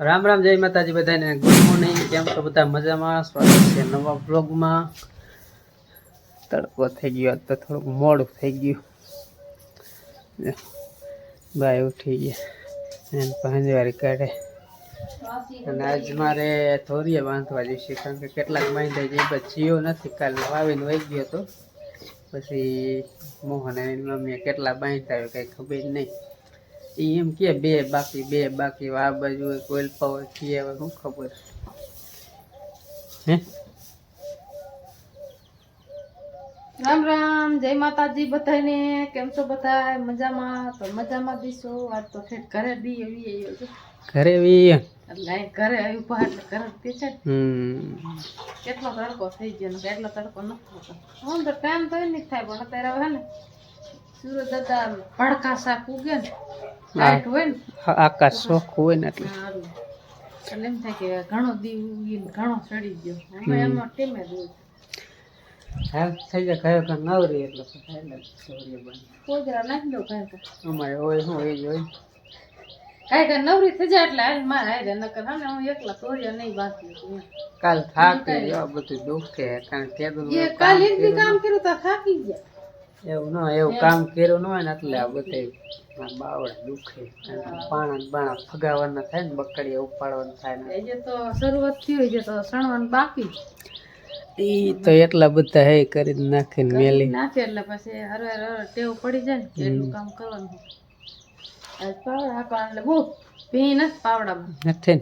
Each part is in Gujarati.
રામ રામ, જય માતાજી બધાને. Good morning. કેમ છો બધા? મજામાં? સ્વાગત છે નવા બ્લોગમાં તડકો થઈ ગયો. તો થોડુંક મોડું થઈ ગયું. ભાઈ ઉઠી ગયા. એને પાંજવારી કાઢે. અને આજ મારે થોરીએ બાંધવા જઈશે, કારણ કે કેટલાક બાંધ્યા જે જીઓ નથી, કાલે વાવીને વહી ગયો હતો. પછી મોહન એની મમ્મીએ કેટલા બાંધતા આવ્યો કંઈ ખબર નહીં. એમ કે બે બાકી બે બાકી આ બાજુ હોય કોઈલ પાવથી હવે શું ખબર? હે? રામ રામ જય માતાજી બધાને. કેમ છો બધા મજામાં? તો મજામાં દીશો આજ તો ઠેઠ ઘરે બી એવી આવ્યો છે. ઘરે બી? એટલે ઘરે આવ્યું બહાર ઘરે તે છે. હમ. કેટલો તડકો થઈ ગયો ને કેટલો તડકો નથી થતો હું તો ટાઈમ તો નહીં થાય પણ અત્યારે હવે ને સુરત દાદા ભડકા શાક ઉગે ને આકાશ શોખ હોય ને એટલે. સારું. એટલે એમ થાય કે ઘણો દી ઘણો સડી ગયો. હવે હમ. એમાં ટીમે જ હોય? હાલ થઈ જાય કયો કે નવરી એટલે. કોદરા નાખી દો કાંઈ કાંઈ અમારે હોય શું હોય જ હોય. કાંઈ કાંઈ નવરી થઈ જાય એટલે હાલ મારે હારે નકર હા હું એકલા તોડ્યા નહીં બાકી કાલ થાકી એવા બધું દુખે કારણ કે એ કાલ કામ એક કર્યું કામ કર્યું તો થાકી ગયા. એવું ન એવું કામ કર્યું ન હોય ને એટલે આ બધે બાવડા દુખે પાણા બાણા ફગાવાના થાય ને બકડીયા ઉપાડવાના થાય ને. એ તો શરૂઆત થયું છે તો સણવાનું બાકી. ઈ તો એટલા બધા હે કરી મેલી. નાખે એટલે પછી હરવે હરવે ટેવ પડી જાય ને કામ કરવાનું આજ પાવડા આપણા એટલે બહુ ભી નથી પાવડામાં નથી.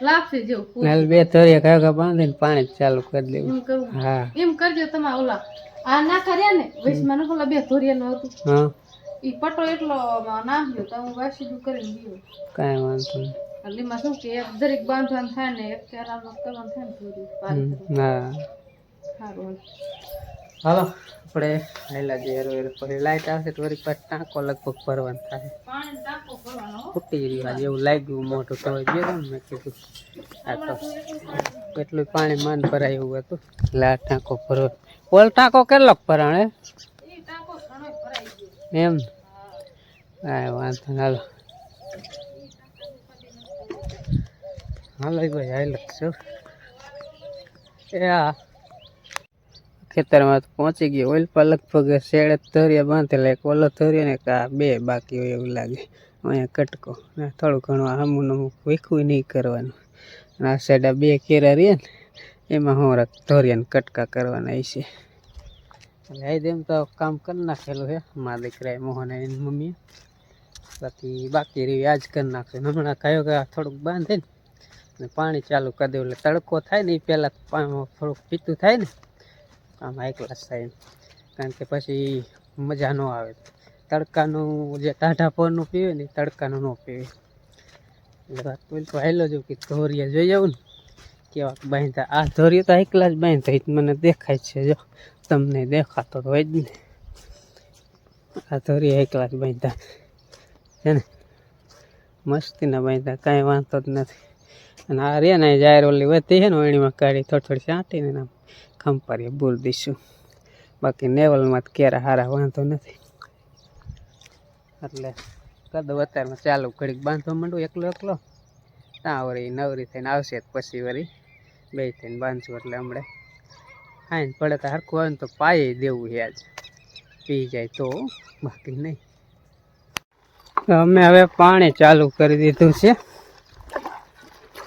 ને જેવું બે તોરિયા કાકા બાંધીને પાણી ચાલુ કરી દેવું. હા. એમ કરજો તમે ઓલા. આ ના કર્યા ને વૈશમાં નતો ઓલા બે ધોરિયાનું હતું. હા. ઈ પટો એટલો નાખ્યો તો હું વાસીદું કરીને દીધું કાંઈ વાંધો નહીં. એટલે એમાં શું કે એક દરેક બાંધવાનું થાય ને એક કેરાનું કરવાનું થાય ને થોડું હમ, હા. સારું હાલો આપણે હાઈલા જે હેરો હેરો. પછી લાઈટ આવશે તો વળી પાછું ટાંકો લગભગ ભરવાનું થાય. પાણી ટાંકો ભરવાનો. ફૂટી ગયું આજે એવું લાગ્યું મોટું તો જે ને મેં કીધું. આ તો એટલું પાણી માન ભરાય એવું હતું. એટલે આ ટાંકો ભરવો ઓલ ટાંકો કેટલો ભરાણે ઈ ટાંકો ઘણો ભરાઈ ગયો એમ? હા વાંધો હાલો. હાલો ભાઈ હાલ છું. એ આ ખેતરમાં પહોંચી ગયો. ઓઇલ પર લગભગ શેડે ધોરિયા બાંધેલા એક ઓલો ધોરિયો ને કા બે બાકી હોય એવું લાગે. અહીંયા કટકો. ને થોડું ઘણું આમું નમું વીખવું નહીં કરવાનું. આ સાઈડ બે કેરા રહ્યા ને, એમાં હું ધોરિયાને કટકા કરવાના છે એટલે દેમ તો કામ કરી નાખેલું છે. મારા દીકરાએ, મોહન એની મમ્મીએ. બાકી બાકી રહી આજ કરી નાખ્યું. હમણાં કયો કે થોડુંક બાંધે ને ને પાણી ચાલુ કરી દેવું. એટલે તડકો થાય ને એ પહેલાં પાણી થોડુંક પીતું થાય ને, આમ હાઈ ક્લાસ થાય. કારણ કે પછી મજા ન આવે. તડકાનું જે ટાઢા પવનનું પીવે ને તડકાનું ન પીવે. એટલે વાત પેલું તો હાલો જો કે ધોરિયા જોઈ આવું ને. કેવા બાંધતા આ ધોરિયો તો હાઈ ક્લાસ બાંધતા મને દેખાય છે, જો. તમને દેખાતો તો હોય જ ને. આ ધોરી એકલા જ બાંધતા છે ને? મસ્તીના બાંધતા કાંઈ વાંધો જ નથી. અને આ રે ને જાહેર ઓલી વધતી છે ને ઓણીમાં કાઢી થોડી થોડી છાંટીને આમ ખંપારીએ બોલ દઈશું બાકી નેવલમાં તો ક્યારે હારા વાંધો નથી. એટલે કદો અત્યારમાં ચાલુ ઘડીક બાંધવા માંડું, એકલો એકલો. ત્યાં વળી નવરી થઈને આવશે તો પછી વળી. બે થઈને બાંધશું એટલે હમણે. હાઈને પડે તો હરખું આવે ને તો પાયે દેવું છે આજ. પી જાય તો, બાકી નહીં. અમે હવે પાણી ચાલુ કરી દીધું છે.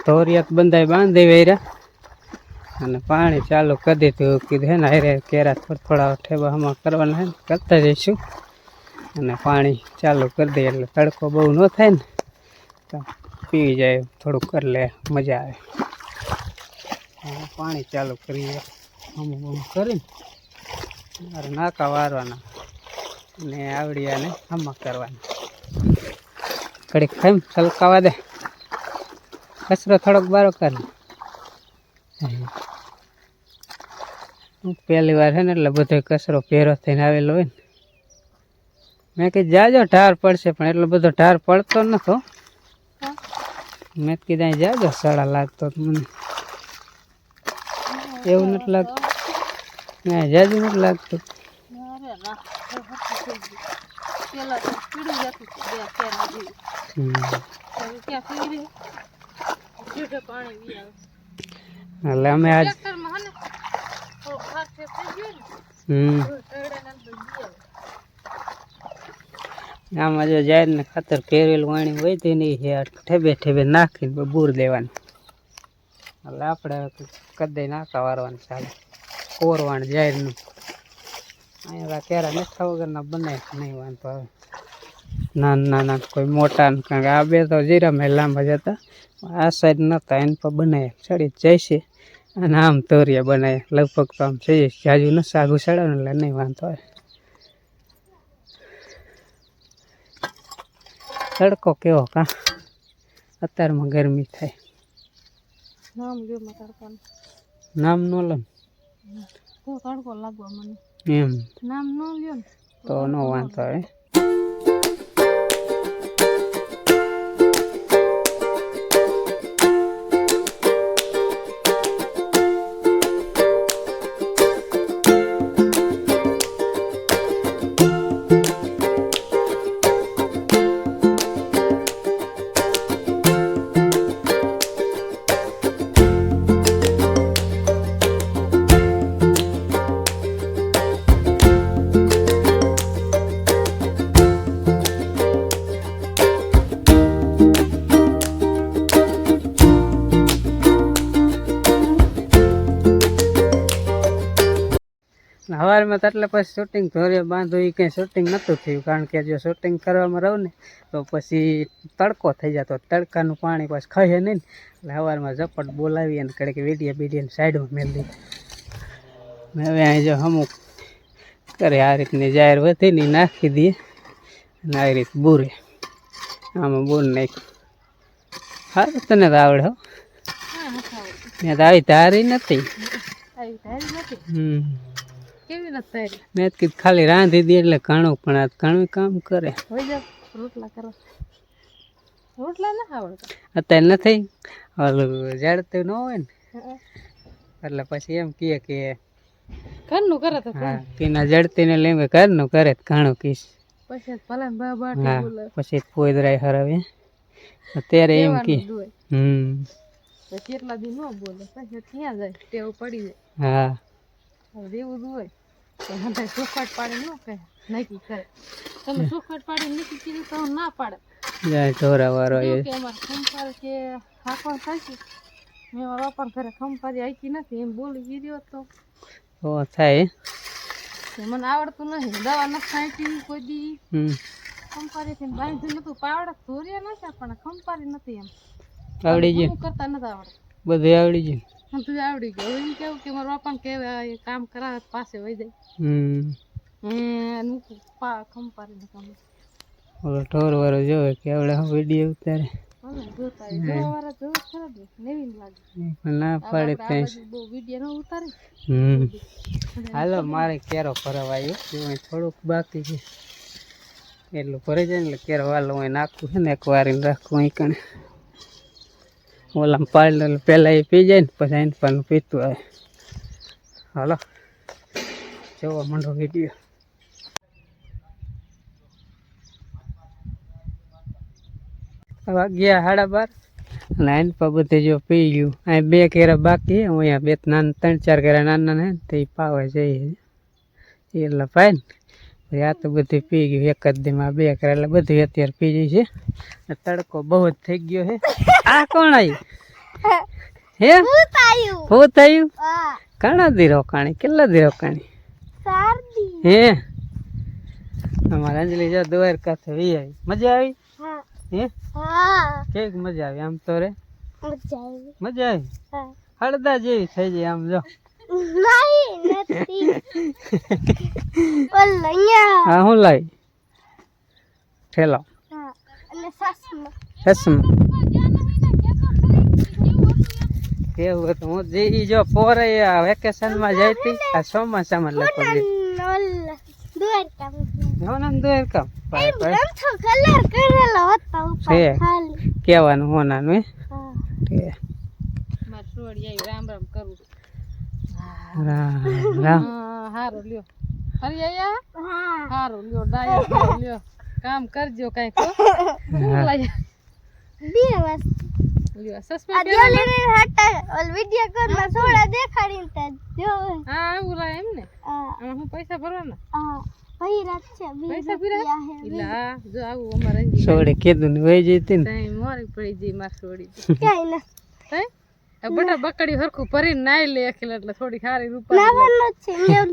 ધોરિયાત બંધાઈ બાંધી વેર્યા. અને પાણી ચાલુ કરી દીધું. કીધું હે ને કેરા થોડા થોડા ઠેબામાં કરવાના હે કરતા જઈશું. અને પાણી ચાલુ કરી દઈએ, એટલે તડકો બહુ ન થાય ને, તો પી જાય, થોડુંક લે મજા આવે. પાણી ચાલુ કરીએ. અમુક અમુક કરીને મારે નાકા વારવાના અને આવડિયાને આમાં કરવાના. કડીક ખાઈ છલકાવા દે. કચરો થોડોક બારો કર હું પહેલી વાર છે ને એટલે બધો કચરો પહેરો થઈને આવેલો હોય ને. મેં કીધું, જાજો, ઢાર પડશે. પણ એટલો બધો ઢાર પડતો નતો મેં કીધું જાજો, સડા લાગતો મને. એવું નથી લાગતું. ના જાજુ નથી લાગતું. એટલે અમે આજ આમાં જો જાય ને ખાતર કેરેલ વાણી હોય તો એની ઠેબે ઠેબે નાખીને બૂર દેવાનું. એટલે આપણે કદાય નાખા વારવાનું ચાલે. કોરવાણ જાહેરનું. અહીંયા કેરા મીઠા વગરના બનાય નહીં વાંધો આવે. નાના નાના કોઈ મોટા કારણ કે આ બે તો જીરા મેં લાંબા જતા આ સાઈડ નતા એને પર બનાવ્યા ચડી જાય છે. અને આમ તોરિયા બનાવ્યા લગભગ તો આમ છે જાજુ ન સાગું ચડાવે એટલે નહીં વાંધો આવે. તડકો કેવો કા? અત્યારમાં ગરમી થાય. નામ નામ નો લમ તો તડકો લાગવા મને એમ. નામ ન લ્યો તો નો વાંધો આવે. સવારમાં એટલે પછી શૂટિંગ ધોરે બાંધો એ કંઈ શૂટિંગ નહોતું થયું. કારણ કે જો શૂટિંગ કરવામાં રહું ને તો પછી તડકો થઈ જતો. તડકાનું પાણી પછી ખાઈએ નહીં ને. એટલે સવારમાં ઝપટ બોલાવી અને કડે કે વીડિયા બીડિયાની સાઈડમાં મેળ દીધી. ને હવે અહીં જો અમુક કરે આ રીતની જાહેર વધી ને ઈ નાખી દઈએ. અને આવી રીત બૂરે. આમાં બૂર નાખ્યું. સારું તને તો આવડે હો. મેં તો આવી ધારી નથી. આવી તારી નથી? હમ. કેવી નથી તારી મેં કીધું ખાલી રાંધી દે એટલે ઘણું પણ આ ઘણું કામ કરે. હોય જાવ રોટલા કરો રોટલા ના આવડતા? અત્યારે નથી. ઓલું જડતું ન હોય ને. એટલે પછી એમ કહે કે ઘરનું કરે તો હા પીના જડતી ને લેવે ઘરનું કરે ઘણું કીશ પછી ભલે બાબા પછી પોદરાય હરાવે. અત્યારે એમ કે જ હમ. પછી દી ન બોલે પછી ક્યાં જાય ટેવ પડી જાય. હા. રેવું એવું જ હોય. તો સુખડ પાડી ન કહે નક્કી કરે. તમે સુખાટ પાડી નક્કી કીધું તો ના પાડે. જાય ઢોરા વાળો એ. કે અમાર ખંપાર કે હાકોણ છે મેં મારા બાપા ઘરે ખંપારી આઈકી નથી એમ બોલી ગીર્યો તો ઓ થાય. કે મને આવડતું નથી દવા નથી ખાઈતી કોઈ દી. હમ. ખંપારીથી બાંધ્યું નતું પાવડે ધોર્યા નથી પણ ખંપારી નથી એમ. આવડી ગયું. કરતા નથી આવડતું. બધું આવડી ગયું હું તો આવડી ગયો. એમ કેવું કે મારા બાપાને કહેવાય એ કામ કરાવે પાસે વહી જાય. હમ. મૂકું પા ખંપારી કામ ઓલો ઢોર વાળો જોવે કે આવડે વીડિયો ઉતારે. ને એ ના પાડે ત્યાં ન હાલો મારે કેરો ભરવા આવ્યો થોડુંક બાકી છે. એટલું ભરાઈ જાય ને એટલે કેરો વાલો હું નાખું છે ને એક વારીને રાખું અહીં કણે. ઓલામાં પાડી એટલે પહેલાં એ પી જાય ને પછી એને પણ પીતું આવે હાલો, જોવા માંડો વીડિયો. વાગ્યા સાડા બાર અને આને પર બધે જો પી ગયું. અહીં બે કેરા બાકી અહીંયા બે નાના ત્રણ, ચાર કેરા નાના ને, તે પાવે જઈએ. એ લપાય ને. આ તો બધું પી ગયું એક જ દીમાં બે કરે એટલે બધું અત્યારે પી જાય છે. તડકો બહુ જ થઈ ગયો છે. આ કોણ આવ્યું હે? હું થયું ઘણા દી રોકાણી? કેટલા દી રોકાણી? હે? અમારા અંજલિ જો દ્વારકા થી વી આવી મજા આવી? હે. કેક મજા આવી આમ તો રે? મજા આવી. હળદા જેવી થઈ જાય આમ જો. હા હું લાવી ઠેલો ચશ્મા કેવું હતું. હું જે જો પોરે વેકેશનમાં જઈ હતી આ ચોમાસામાં લખો કેવાનું હોનાનું રામ રામ રામ રામ. હા હારું લ્યો. હરી આયા હારું લ્યો ડાયો લ્યો. કામ કરજો કઈ કો શું લાયા. જો આ સસ્પેન્ડ દેવલીની હાટા ઓલ વિડિયો કોલમાં થોડા દેખાડીને તે જો હા આવું એમ ને. હું. પૈસા ભરવાના? હે જો આવું અમારે અંજી કીધું ને વહી જતી ને. મોરી પડી જઈ માર છોડી ક્યાંય ના. બટા બકડી હરખું ભરીને નાઈ લે એટલે એટલે થોડી સારી રૂપા નાવાનું છે મેં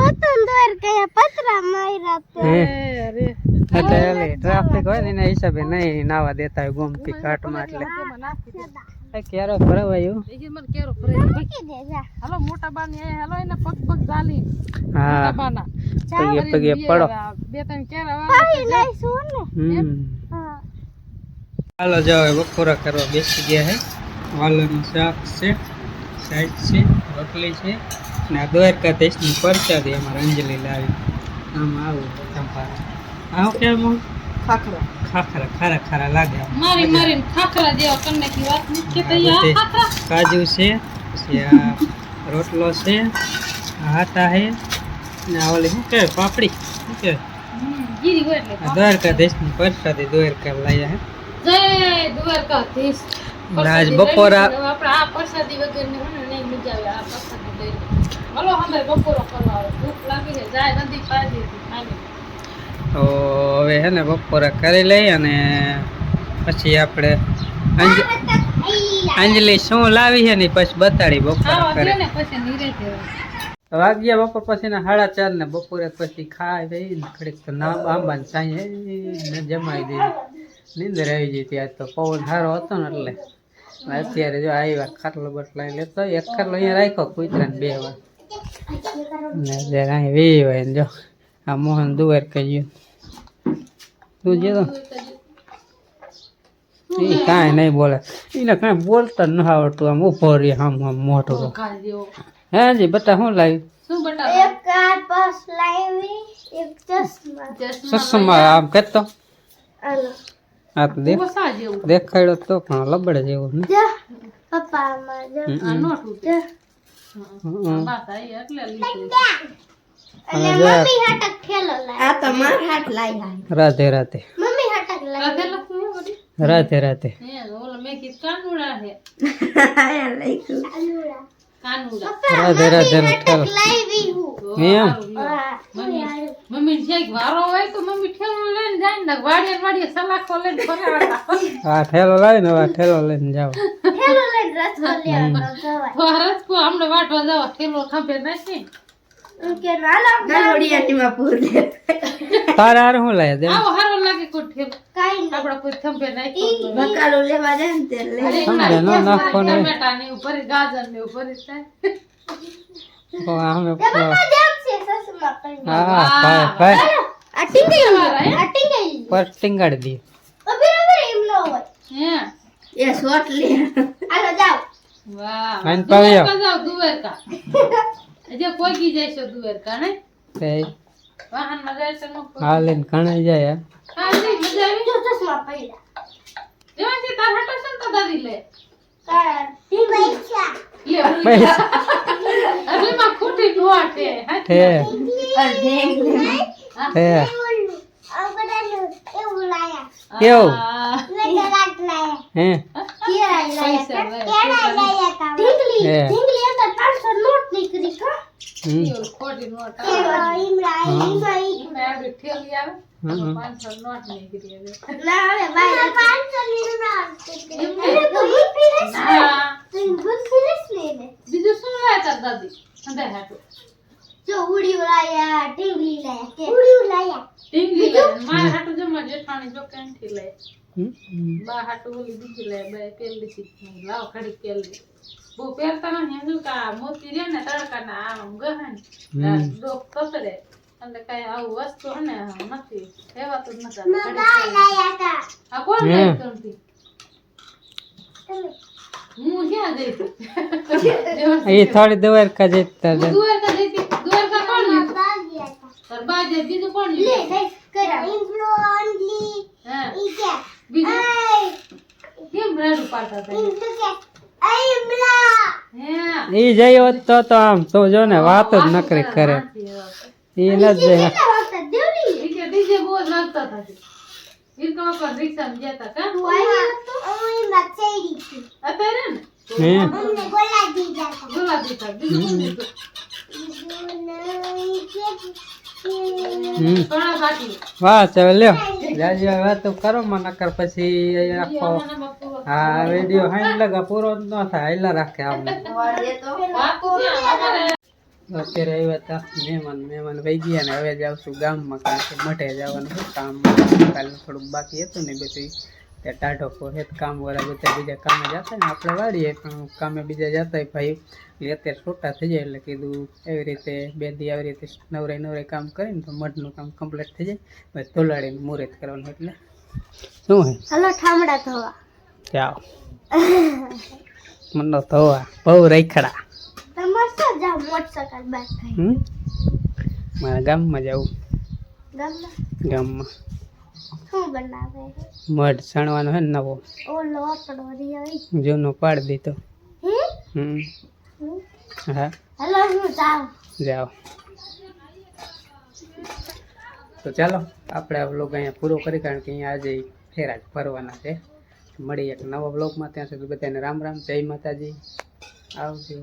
હતો દોર કયા પતરા માર્યા તો. હે. અરે એટલે ઓલી ટ્રાફિક હોય ને એના હિસાબે નહીં નાવા દેતા હોય ગોમતી એટલે. ભરવાયું મને કેરો હાલો મોટા બાની આયા હાલો એને પગ પગ ચાલી હા. મોટા બાના. પગે પગે પડો. બે ત્રણ કેરા પાઈ લઈશું ને? હા. હાલો જાઓ બપોરા કરવા બેસી ગયા હે. વાલરનું શાક છે સાઈડ છે રોટલી છે ને આ દ્વારકાધીશની પરસાદી અમારે અંજલિ લાવી. આમાં આવું ચંપારા આવું કેમ? ખાખરા. ખાખરા ખારા ખારા લાગે આમ. મારી મારી ખાખરા જેવા કન્ને કી વાત નથી આ કે બધે ખાખરા? કાજુ છે પછી આ રોટલો છે આ હાટા છે ને આ ઓલી શું કહેવાય પાપડી? શું કહેવાય? હમ, ગીરી હોય એટલે આ દ્વારકાધીશની પરસાદી દ્વારકા લાયા હે. જય દ્વારકાધીશ. અને આજ બપોરા લઈને આપણે આ પ્રસાદી વગરની મને નહીં મજા આવે આ પ્રસાદી લઈને હલો અમે બપોરો કરવા આવે. ભૂખ લાગી છે. જાય નદી પાઈ દીધી ખાલી તો હવે હે ને બપોરા કરી લઈ અને પછી આપણે અંજલી શું લાવી છે ને પછી બતાડી બપોરા કરે. દે ને પછી નીરે દેવા વાગ્યા બપોર પછી ને સાડા ચાર ને બપોરે પછી ખાઈ ને ઘડીક તો ના આંબા ને સાંજે ને જમાઈ દીધી નીંદર આવી જઈ ત્યાં તો પવન સારો હતો ને એટલે. અત્યારે જો આવ્યા ખાટલો બટલા લેતો એક ખાટલો અહીંયા રાખ્યો કૂતરા ને બે વાર. ને જયારે અહીં વી હોય જો આ મોહન દુવાર કહ્યું તું જે તો એ કાંઈ નહીં બોલે. એને કાંઈ બોલતા ન આવડતું આમ ઊભો રહી આમ આમ મોટો હે જી બટા શું લાવ્યું? શું બટા એક કાર પાસ લાવી એક ચશ્મા. સસમા આમ કહેતો આલો. આ તો દેખ દેખાડ્યો તો પણ લબડે જેવો ને. રાધે રાધે. મમ્મી હાટક લાવી રાધે રાધે રાધે હે હે રાધે ઠેલો. હું. મમ્મી મમ્મી છે વારો હોય તો મમ્મી ઠેલો લઈને જાય ને વાડીએ વાડીએ સલાખો લઈને ફરે ઠેલો લાવીને હવે ઠેલો લઈને જાઓ. ખેલો લઈને રસ જવાય. તો હમણાં વાટવા જાવ ઠેલો ખંભે નાખી કે નાના તારે હારે શું લાવ્યા દે આવો હારો લાગે કોઈ કાઈ આપડા કોઈ ખંભે નાખ્યો બકાલો લેવા દે ને તે અરે સમજે ન નાખો ને. ટમેટા ને એવું ગાજર ને એવું થાય. તો આમે જેમ છે સસમા કરીને હા ભાઈ ભાઈ. આ ટીંગાઈ આ ટીંગાઈ પર ટીંગાડી દી. અબીર અબીર એમ ન હોય. હે? એ શોટ લે. હાલો જાવ વાહ. આઈને પાવી આવ. દુવેરકા જાવ દુવેરકા હજી પોગી જાય છે દુવેરકા ને તે વાહનમાં જાય છે નો પોગી. હાલીને કણાઈ જાય હા. જી, મજા આવી જો ચશ્મા પડ્યા જેવાથી તાર હટો છે ને તો દાદી લે. તારા. પૈસા. લે. પૈસા. અરે માં ખોટી નોટ હે. હે. અડધે હે. આ બધાનું એવું લાયા. કેવું આ, લગરાટ લાયા. હે. કેળા પૈસા લાયા ભાઈ, કેળા લાયા તા. ઢીંગલી હે. ઢીંગલી અંદર 500 નોટ નીકળી કા હમ ઈ ઓલી ખોટી નોટ આવે. કેળા ઈમરા ઈમરા ઈ ઈ મેં આવી ઠેલી આવે હમ. પાંચસો નોટ નીકળી આવે ના હવે બાય 500 ની નોટ નીકળી એમને? અરે તો ગુલ્ફી રસ હા. તો ગુલ્ફી રસ ને એને. બીજું શું લાયા તાર દાદી અંદર હાટું જો ઉડી લાયા ઢીંગલી લાયા કે ઉડી લાયા ટીંગલી લે માર હાટું જમા જેઠાણી જો કેન્થી લે હમ. બા હાટું ઓલી બીજી લે બે પેલી થી લાવ ઘડી પેલી બહુ પહેરતા નથી શું કા મોતી રે ને તડકા ના આમ ગહન. ડોક કપડે અને કઈ આવું વસ્તુ ને નથી. કહેવાતું જ નથી આ કોણ કરતી તમે. હું ક્યાં જઈતી એ થોડી દ્વારકા જઈ દ્વારકા જઈતી દ્વારકા કોણ લીધું બાગ્યા તા. તાર બા જે બીજું કોણ લે લીધું ઇન્ફ્લુઅન્સલી હે. ઈ કે બીજું? કેમ રેડું પાડતા હતા? એ જઈ હોત તો તો આમ તો જો ને વાત જ નકરી કરે. ઈ ન જ જઈ. ગોલા દીધા ગોલા દીધા વાહ લ્યો. જાજી કરો પછી આખો પૂરો હા વીડિયો હાઈન લગા પૂરો ન થાય હેલા રાખે આમ બાકી છે અમારે અત્યારે આવ્યા હતા મહેમાન મહેમાન વહી ગયા ને હવે જાઉં છું ગામમાં કારણ કે મઠે જવાનું કામ કાલનું થોડુંક બાકી હતું ને બધું ત્યાં ટાઢો કો હેત કામ વાળા બધા બીજા કામે જતા ને આપણે વાળીએ. પણ કામે બીજા જતા ભાઈ. અત્યારે છૂટા થઈ જાય એટલે કીધું એવી રીતે બે દી આવી રીતે નવરે નવરે કામ કરીને તો મઢનું કામ કમ્પ્લીટ થઈ જાય. પછી તોલાડીને મુહૂર્ત કરવાનું એટલે. શું હે? હલો ઠામડા ધોવા. જાઓ. મને ધોવા. બહુ રેખડા. મારા ગામમાં જવું ગામમાં? ગામમાં. શું બનાવે મઢ સણવાનો હે નવો. ઓલો આપણો રિયો જૂનો પાડી દીધો. હમ. હા. હલો હું તો ચાલો આપણે આ બ્લોગ અહીંયા પૂરો કરી કારણ કે અહીંયા આજે ફેરા જ ફરવાના છે. મળી એક નવા બ્લોગમાં ત્યાં સુધી બધાને રામ રામ. જય માતાજી. આવજો.